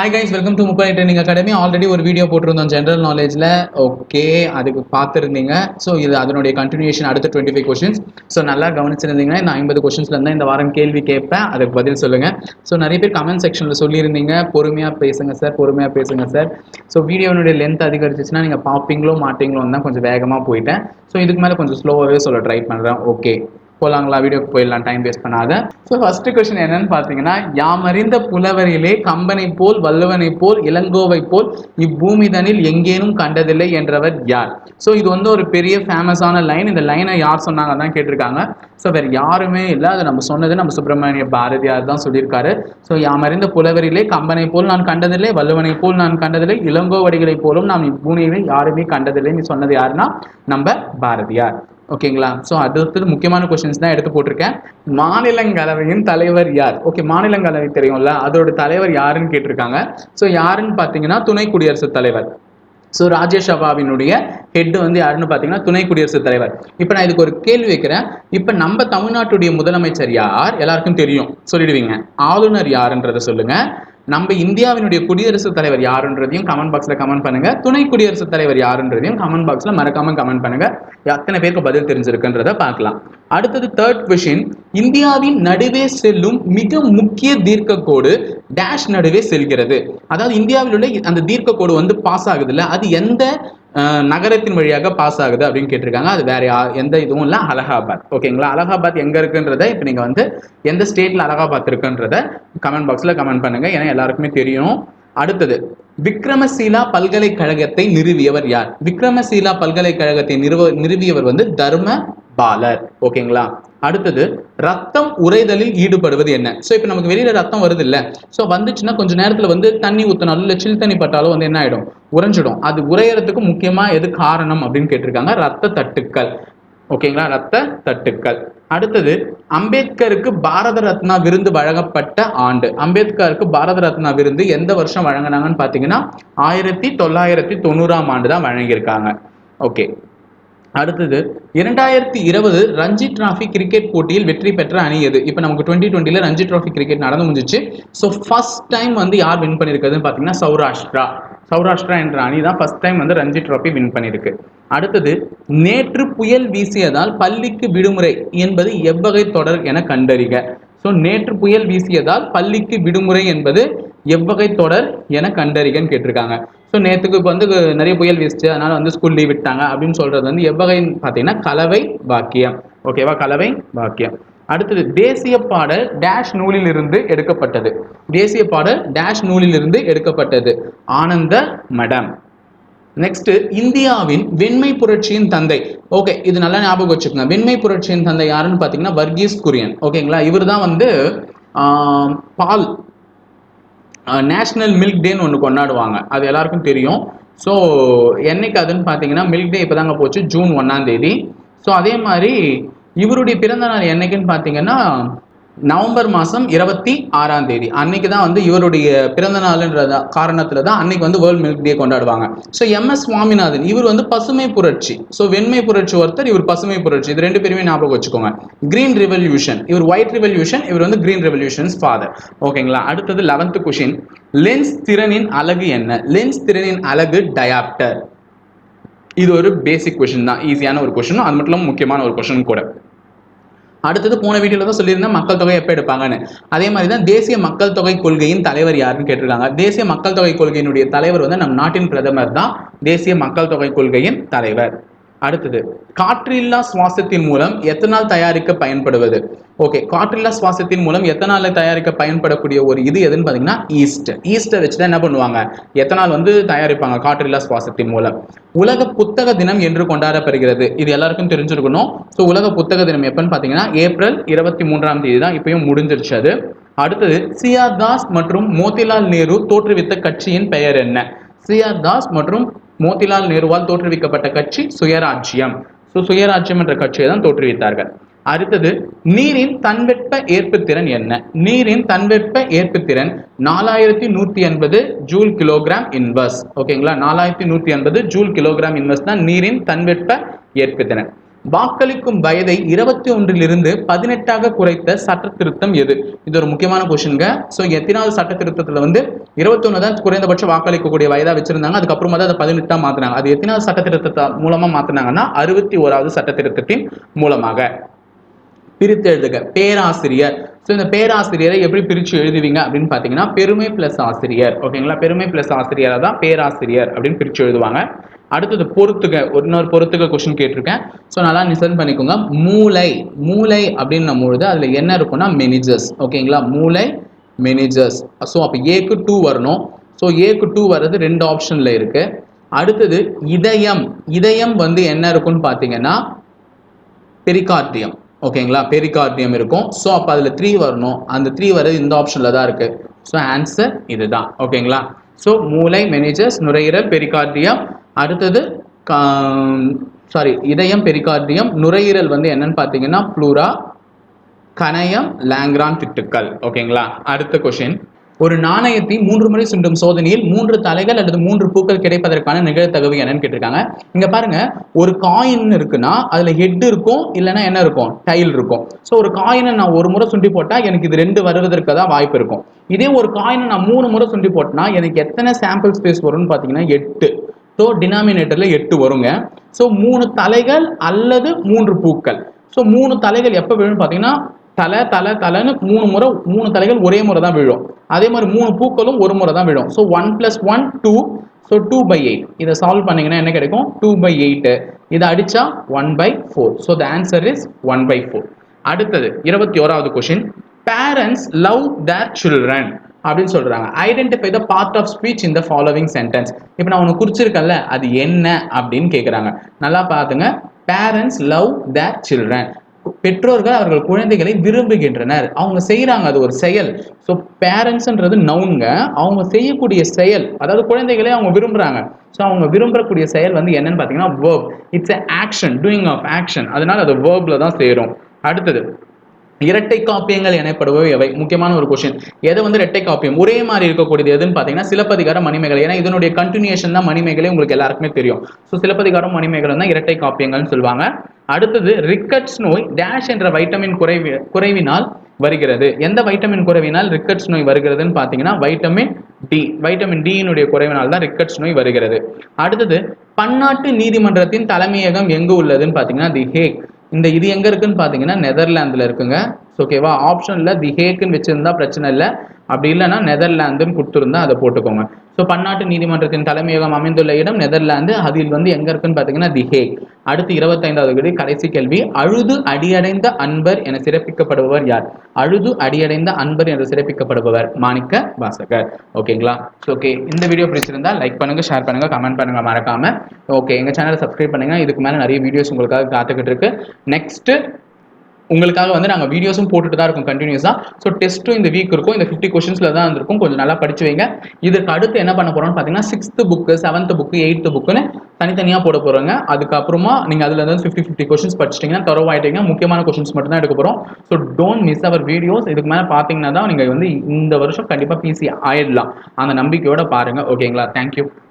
Hi guys welcome to முப்படை training academy already ஒரு video போட்டிருந்தோம் ஜென்ரல் நாலேஜில் ஓகே அதுக்கு பார்த்துருந்தீங்க. ஸோ இது அதனுடைய கண்டினியூஷன் அடுத்த டுவெண்ட்டி ஃபைவ் கொஷின்ஸ் ஸோ நல்லா கவனிச்சிருந்தீங்கன்னா இந்த ஐம்பது கொஷின்ஸில் இருந்தால் இந்த வாரம் கேள்வி கேட்பேன். அதுக்கு பதில் சொல்லுங்கள் ஸோ நிறைய பேர் கமெண்ட் செக்ஷனில் சொல்லியிருந்தீங்க. பொறுமையாக பேசுங்க சார் பொறுமையாக பேசுங்க சார் ஸோ வீடியோனுடைய லென்த் அதிகரிச்சிச்சுன்னா நீங்கள் பார்ப்பீங்களோ மாட்டிங்களோ தான் கொஞ்சம் வேகமாக போயிட்டேன். ஸோ இதுக்கு மேலே கொஞ்சம் ஸ்லோவாகவே சொல்ல ட்ரை பண்ணுறேன் ஓகே போலாங்களா? வீடியோக்கு போயிடலாம். டைம் வேஸ்ட் பண்ணாத. ஸோ ஃபர்ஸ்ட் கொஸ்டின் என்னன்னு பார்த்தீங்கன்னா யாமறிந்த புலவரிலே கம்பனை போல் வல்லவனை போல் இளங்கோவை போல் இப்பூமிதனில் எங்கேனும் கண்டதில்லை என்றவர் யார்? ஸோ இது வந்து ஒரு பெரிய ஃபேமஸான லைன் இந்த லைனை யார் சொன்னாங்க தான் கேட்டிருக்காங்க. ஸோ வேறு யாருமே இல்லை. அதை நம்ம சொன்னது நம்ம சுப்பிரமணிய பாரதியார் தான் சொல்லியிருக்காரு. ஸோ யாமறிந்த புலவரிலே கம்பனை போல் நான் கண்டதில்லை வல்லவனை போல் நான் கண்டதில்லை இளங்கோவடிகளை போலும் நாம் இப்பூமியிலே யாருமே கண்டதில்லைன்னு சொன்னது யாருன்னா நம்ம பாரதியார். ஓகேங்களா ஸோ அடுத்தது முக்கியமான கொஸ்டின்ஸ் தான் எடுத்து போட்டிருக்கேன். மாநிலங்களவையின் தலைவர் யார்? ஓகே மாநிலங்களவை தெரியும்ல? அதோட தலைவர் யாருன்னு கேட்டிருக்காங்க. ஸோ யாருன்னு பார்த்தீங்கன்னா துணை குடியரசுத் தலைவர். ஸோ ராஜ்யசபாவினுடைய ஹெட் வந்து யாருன்னு பார்த்தீங்கன்னா துணை குடியரசுத் தலைவர். இப்போ நான் இதுக்கு ஒரு கேள்வி வைக்கிறேன். இப்போ நம்ம தமிழ்நாட்டுடைய முதலமைச்சர் யார்? எல்லாருக்கும் தெரியும். சொல்லிடுவீங்க. ஆளுநர் யாருன்றதை சொல்லுங்க. நம்ம இந்தியாவினுடைய குடியரசுத் தலைவர் யாருன்றதையும் கமெண்ட் பாக்ஸில் கமெண்ட் பண்ணுங்க. துணை குடியரசுத் தலைவர் யாருன்றதையும் கமெண்ட் பாக்ஸில் மறக்காம கமெண்ட் பண்ணுங்க. எத்தனை பேருக்கு பதில் தெரிஞ்சிருக்குன்றத பார்க்கலாம். அடுத்தது தேர்ட் கொஷின் இந்தியாவின் நடுவே செல்லும் மிக முக்கிய தீர்க்க கோடு டேஷ் நடுவே செல்கிறது. அதாவது இந்தியாவில் உள்ள அந்த தீர்க்க கோடு வந்து பாஸ் ஆகுதுல்ல. அது எந்த நகரத்தின் வழியாக பாஸ் ஆகுது அப்படின்னு கேட்டிருக்காங்க. அது வேற யா- எந்த இதுவும் இல்லை. அலகாபாத். ஓகேங்களா அலகாபாத் எங்க இருக்குன்றத இப்போ நீங்க வந்து எந்த ஸ்டேட்ல அலகாபாத் இருக்குன்றத கமெண்ட் பாக்ஸ்ல கமெண்ட் பண்ணுங்க. ஏன்னா எல்லாருக்குமே தெரியும். அடுத்தது விக்ரமசீலா பல்கலைக்கழகத்தை நிறுவியவர் யார்? விக்ரமசீலா பல்கலைக்கழகத்தை நிறுவ நிறுவியவர் வந்து தர்ம பாலர். ஓகேங்களா? அடுத்தது ரத்தம் உறைதலில் ஈடுபடுவது என்ன? ஸோ இப்போ நமக்கு வெளியில ரத்தம் வருது இல்லை ஸோ வந்துச்சுன்னா கொஞ்சம் நேரத்தில் வந்து தண்ணி ஊத்தினாலும் இல்லை சில் தண்ணி பட்டாலும் வந்து என்ன ஆகிடும் உறைஞ்சிடும். அது உறையறதுக்கு முக்கியமா எது காரணம் அப்படின்னு கேட்டிருக்காங்க? ரத்த தட்டுக்கள். ஓகேங்களா? ரத்த தட்டுக்கள். அடுத்தது அம்பேத்கருக்கு பாரத ரத்னா விருது வழங்கப்பட்ட ஆண்டு. அம்பேத்கருக்கு பாரத ரத்னா விருது எந்த வருஷம் வழங்கினாங்கன்னு பார்த்தீங்கன்னா ஆயிரத்தி தொள்ளாயிரத்தி தொண்ணூறாம் ஆண்டு தான் வழங்கியிருக்காங்க. ஓகே. அடுத்தது இரண்டாயிரத்தி இருபது ரஞ்சி டிராஃபி கிரிக்கெட் போட்டியில் வெற்றி பெற்ற அணி எது? இப்போ நமக்கு டுவெண்ட்டி டுவெண்ட்டில ரஞ்சி டிராஃபி கிரிக்கெட் நடந்து முடிஞ்சிச்சு. ஸோ ஃபர்ஸ்ட் டைம் வந்து யார் வின் பண்ணியிருக்கிறதுன்னு பார்த்தீங்கன்னா சௌராஷ்டிரா. சௌராஷ்டிரா என்ற அணி தான் ஃபர்ஸ்ட் டைம் வந்து ரஞ்சி டிராஃபி வின் பண்ணியிருக்கு அடுத்தது நேற்று புயல் வீசியதால் பள்ளிக்கு விடுமுறை என்பது எவ்வகை தொடர் என கண்டறிக. ஸோ நேற்று புயல் வீசியதால் பள்ளிக்கு விடுமுறை என்பது எவ்வகை தொடர் என கண்டறிகன்னு கேட்டிருக்காங்க. ஸோ நேற்றுக்கு இப்போ வந்து நிறைய புயல் வீசிச்சு அதனால வந்து ஸ்கூல் லீவ் விட்டாங்க அப்படின்னு சொல்றது வந்து எவ்வகைன்னு பார்த்தீங்கன்னா கலவை வாக்கியம். ஓகேவா கலவை வாக்கியம். அடுத்தது தேசிய பாடல் டேஷ் நூலிலிருந்து எடுக்கப்பட்டது. தேசிய பாடல் டேஷ் நூலிலிருந்து எடுக்கப்பட்டது. ஆனந்த மடம். நெக்ஸ்ட் இந்தியாவின் வெண்மை புரட்சியின் தந்தை. ஓகே இது நல்லா ஞாபகம் வச்சுக்கோங்க. வெண்மை புரட்சியின் தந்தை யாருன்னு பார்த்தீங்கன்னா வர்கீஸ் குரியன். ஓகேங்களா இவர் தான் வந்து பால் நேஷ்னல் மில்க் டேன்னு ஒன்று கொண்டாடுவாங்க. அது எல்லாருக்கும் தெரியும். ஸோ என்னைக்கு அதுன்னு பார்த்தீங்கன்னா மில்க் டே இப்போ தாங்க போச்சு. ஜூன் ஒன்றாம் தேதி. ஸோ அதே மாதிரி இவருடைய பிறந்த நாள் என்னைக்குன்னு பார்த்தீங்கன்னா நவம்பர் மாதம் இருபத்தி ஆறாம் தேதி. அன்னைக்கு தான் வந்து இவருடைய பிறந்த நாளுன்றத காரணத்தில் தான் அன்னைக்கு வந்து வேர்ல்ட் மில்க் டே கொண்டாடுவாங்க. ஸோ எம் எஸ் சுவாமிநாதன் இவர் வந்து பசுமை புரட்சி. ஸோ வெண்மை புரட்சி ஒருத்தர் இவர் பசுமை புரட்சி. இது ரெண்டு பேருமே ஞாபகம் வச்சுக்கோங்க. கிரீன் ரெவல்யூஷன் இவர் ஒயிட் ரெவல்யூஷன் இவர் வந்து கிரீன் ரெவல்யூஷன்ஸ் ஃபாதர் ஓகேங்களா அடுத்தது லெவன்த் கொஷின் லென்ஸ் திறனின் அழகு என்ன? லென்ஸ் திறனின் அலகு டயாப்டர் இது ஒரு பேசிக் கொஷின் தான். ஈஸியான ஒரு கொஷின் அது மட்டும் இல்லாமல் முக்கியமான ஒரு கொஷின் கூட. அடுத்தது போன வீட்டில் தான் சொல்லியிருந்தேன் மக்கள் தொகை எப்போ எடுப்பாங்கன்னு. அதே மாதிரி தான் தேசிய மக்கள் தொகை கொள்கையின் தலைவர் யாருன்னு கேட்டிருக்காங்க. தேசிய மக்கள் தொகை கொள்கையினுடைய தலைவர் வந்து நம் நாட்டின் பிரதமர் தான் தேசிய மக்கள் தொகை கொள்கையின் தலைவர். அடுத்தது காற்றில்லா சுவாசத்தின் மூலம் எத்தனால் தயாரிக்க பயன்படுவது? ஓகே காற்றில்லா சுவாசத்தின் மூலம் எத்தனால தயாரிக்க பயன்படக்கூடிய ஒரு இது எதுன்னு பார்த்தீங்கன்னா ஈஸ்ட் ஈஸ்ட்டை வச்சு தான் என்ன பண்ணுவாங்க? எத்தனால் வந்து தயாரிப்பாங்க காற்றில்லா சுவாசத்தின் மூலம்? உலக புத்தக தினம் என்று கொண்டாடப்படுகிறது. இது எல்லாருக்கும் தெரிஞ்சிருக்கணும். ஸோ உலக புத்தக தினம் எப்பன்னு பார்த்தீங்கன்னா ஏப்ரல் இருபத்தி மூன்றாம் தேதி தான் இப்பயும் முடிஞ்சிருச்சு அது. அடுத்தது சியா தாஸ் மற்றும் மோதிலால் நேரு தோற்றுவித்த கட்சியின் பெயர் என்ன? சிஆர் தாஸ் மற்றும் மோதிலால் நேருவால் தோற்றுவிக்கப்பட்ட கட்சி சுயராஜ்யம். ஸோ சுயராஜ்யம் என்ற கட்சியை தான் தோற்றுவித்தார்கள். அடுத்தது நீரின் தன்வெப்ப ஏற்புத்திறன் என்ன? நீரின் தன்வெப்ப ஏற்புத்திறன் நாலாயிரத்தி நூத்தி எண்பது ஜூல் கிலோகிராம் இன்வர்ஸ் ஓகேங்களா நாலாயிரத்தி நூத்தி எண்பது ஜூல் கிலோகிராம் இன்வர்ஸ் தான் நீரின் தன்வெப்ப ஏற்புத்திறன். வாக்களிக்கும் வயதை இருபத்தி ஒன்றிலிருந்து பதினெட்டாக குறைத்த சட்ட திருத்தம் எது? இது ஒரு முக்கியமான கொஸ்டின்ங்க ஸோ எத்தனாவது சட்ட திருத்தத்தில் வந்து இருபத்தொன்னு தான் குறைந்தபட்ச வாக்களிக்கக்கூடிய வயதாக வச்சிருந்தாங்க. அதுக்கப்புறமா தான் அதை பதினெட்டாக மாத்தினாங்க. அது எத்தனாவது சட்ட திருத்தத்தை மூலமாக மாத்தினாங்கன்னா அறுபத்தி ஓராவது சட்ட திருத்தத்தின் மூலமாக. பிரித்து எழுதுக. பேராசிரியர். ஸோ இந்த பேராசிரியரை எப்படி பிரித்து எழுதுவீங்க அப்படின்னு பார்த்தீங்கன்னா பெருமை பிளஸ் ஆசிரியர். ஓகேங்களா பெருமை பிளஸ் ஆசிரியரை தான் பேராசிரியர் அப்படின்னு பிரித்து எழுதுவாங்க. அடுத்தது பொறுத்துக ஒரு இன்னொரு பொறுத்துக கொஸ்டின் கேட்டிருக்கேன். ஸோ நல்லா லிசன் பண்ணிக்கோங்க. மூளை மூளை அப்படின்னும் பொழுது அதில் என்ன இருக்கும்னா மெனிஜர்ஸ் ஓகேங்களா மூளை மெனிஜர்ஸ் ஸோ அப்போ ஏக்கு டூ வரணும். ஸோ ஏக்கு டூ வர்றது ரெண்டு ஆப்ஷனில் இருக்கு. அடுத்தது இதயம். இதயம் வந்து என்ன இருக்கும்னு பார்த்தீங்கன்னா பெரிகார்டியம் ஓகேங்களா பெரிகார்டியம் இருக்கும். ஸோ அப்போ அதில் த்ரீ வரணும். அந்த த்ரீ வர்றது இந்த ஆப்ஷனில் தான் இருக்குது ஸோ ஆன்சர் இதுதான். ஓகேங்களா ஸோ மூளை மெனேஜர்ஸ் நுரையீரல் பெரிகார்டியம் அடுத்தது சாரி இதயம் பெரிகார்டியம் நுரையீரல் வந்து என்னன்னு பார்த்தீங்கன்னா ப்ளூரா கணையம் லேங்ரான் திட்டுக்கள். ஓகேங்களா? அடுத்த கொஷின் ஒரு நாணயத்தை மூன்று முறை சுண்டும் சோதனையில் மூன்று தலைகள் அல்லது மூன்று பூக்கள் கிடைப்பதற்கான நிகழ்த்தகவு என்னன்னு கேட்டிருக்காங்க. இங்க பாருங்க ஒரு காயின் இருக்குன்னா அதுல ஹெட் இருக்கும் இல்லைன்னா என்ன இருக்கும்? டைல் இருக்கும். ஸோ ஒரு காயினை நான் ஒரு முறை சுண்டி போட்டா எனக்கு இது ரெண்டு வருவதற்கு தான் வாய்ப்பு இருக்கும். இதே ஒரு காயினை நான் மூணு முறை சுண்டி போட்டேன்னா எனக்கு எத்தனை சாம்பிள் ஸ்பேஸ் வரும்னு பார்த்தீங்கன்னா எட்டு. ஸோ டினாமினேட்டரில் எட்டு வருங்க. ஸோ மூணு தலைகள் அல்லது மூன்று பூக்கள். ஸோ மூணு தலைகள் எப்போ விழுன்னு பார்த்தீங்கன்னா தலை தலை தலைன்னு மூணு முறை மூணு தலைகள் ஒரே முறை தான் விழும். அதே மாதிரி மூணு பூக்களும் ஒரு முறை தான் விழும். So one plus one two so two by eight இதை சால்வ் பண்ணிங்கன்னா என்ன கிடைக்கும்? டூ பை எயிட்டு இதை அடித்தா one by four so the answer is one by four அடுத்தது இருபத்தி ஓராவது question parents love their children அப்படின்னு சொல்றாங்க. Identify the part of speech இந்த ஃபாலோவிங் சென்டென்ஸ் இப்போ நான் உனக்கு குறிச்சிருக்கேன்ல அது என்ன அப்படின்னு கேட்குறாங்க நல்லா பார்த்துங்க பேரண்ட்ஸ் லவ் தேர் சில்ட்ரன் பெற்றோர்கள் அவர்கள் குழந்தைகளை விரும்புகின்றனர். அவங்க செய்யறாங்க அது ஒரு செயல். ஸோ பேரண்ட்ஸ்ன்றது நவுங்க அவங்க செய்யக்கூடிய செயல் அதாவது குழந்தைகளே அவங்க விரும்புறாங்க. ஸோ அவங்க விரும்பக்கூடிய செயல் வந்து என்னன்னு பார்த்தீங்கன்னா verb it's action doing of action அதனால அது வேர்ப்ல தான் சேரும். அடுத்தது இரட்டை காப்பியங்கள் எனப்படுபவை எவை? முக்கியமான ஒரு கொஸ்டின் எது வந்து இரட்டை காப்பியம்? ஒரே மாதிரி இருக்கக்கூடியது எதுன்னு பார்த்தீங்கன்னா சிலப்பதிகாரம் மணிமேகலை. ஏன்னா இதனுடைய கண்டினியூஷன் தான் மணிமேகலை. உங்களுக்கு எல்லாருக்குமே தெரியும். ஸோ சிலப்பதிகாரம் மணிமேகலை தான் இரட்டை காப்பியங்கள்னு சொல்லுவாங்க. அடுத்தது ரிக்கட்ஸ் நோய் டேஷ் என்ற வைட்டமின் குறைவி குறைவினால் வருகிறது. எந்த வைட்டமின் குறைவினால் ரிக்கட்ஸ் நோய் வருகிறதுன்னு பார்த்தீங்கன்னா வைட்டமின் டி வைட்டமின் டியினுடைய குறைவினால் தான் ரிக்கட்ஸ் நோய் வருகிறது. அடுத்தது பன்னாட்டு நீதிமன்றத்தின் தலைமையகம் எங்கு உள்ளதுன்னு பார்த்தீங்கன்னா தி ஹேக் இந்த இது எங்க இருக்குன்னு பார்த்தீங்கன்னா நெதர்லாந்துல இருக்குங்க. ஓகேவா ஆப்ஷன்ல தி ஹேக்குன்னு வச்சிருந்தா பிரச்சனை இல்லை. அப்படி இல்லைன்னா நெதர்லாந்துன்னு கொடுத்துருந்தா அதை போட்டுக்கோங்க. ஸோ பன்னாட்டு நீதிமன்றத்தின் தலைமையகம் அமைந்துள்ள இடம் நெதர்லாந்து அதில் வந்து எங்க இருக்குன்னு பார்த்தீங்கன்னா தி ஹேக் அடுத்து இருபத்தைந்தாவது கேள்வி கடைசி கேள்வி. அழுது அடியடைந்த அன்பர் என சிறப்பிக்கப்படுபவர் யார்? அழுது அடியடைந்த அன்பர் என்று சிறப்பிக்கப்படுபவர் மாணிக்க வாசகர். ஓகேங்களா? ஓகே இந்த வீடியோ பிடிச்சிருந்தா லைக் பண்ணுங்க ஷேர் பண்ணுங்க கமெண்ட் பண்ணுங்க மறக்காம. ஓகே எங்க சேனலை சப்ஸ்கிரைப் பண்ணுங்க. இதுக்கு மேல நிறைய வீடியோஸ் உங்களுக்காக காத்துக்கிட்டு இருக்கு. நெக்ஸ்ட் உங்களுக்காக வந்து நாங்கள் வீடியோஸும் போட்டுட்டு தான் இருக்கும் கண்டினியூஸாக ஸோ டெஸ்ட்டும் இந்த வீக் இருக்கும். இந்த ஃபிஃப்டி கொஷின்ஸில் தான் இருக்கும் கொஞ்சம் நல்லா படிச்சு வைங்க. இதுக்கு அடுத்து என்ன பண்ண போகிறோம்னு பார்த்தீங்கன்னா sixth book seventh book eighth புக்குன்னு தனித்தனியாக போட போகிறோங்க அதுக்கப்புறமா நீங்கள் அதில் வந்து ஃபிஃப்டி ஃபிஃப்டி கொஷின்ஸ் படிச்சிட்டிங்கன்னா தரவாயிட்டீங்க முக்கியமான கொஷின்ஸ் மட்டும் தான் எடுக்க போகிறோம் so don't miss our videos இதுக்கு மேலே பார்த்தீங்கன்னா தான் நீங்கள் வந்து இந்த வருஷம் கண்டிப்பாக பிசி ஆயிடலாம். அந்த நம்பிக்கையோட பாருங்கள் ஓகேங்களா தேங்க்யூ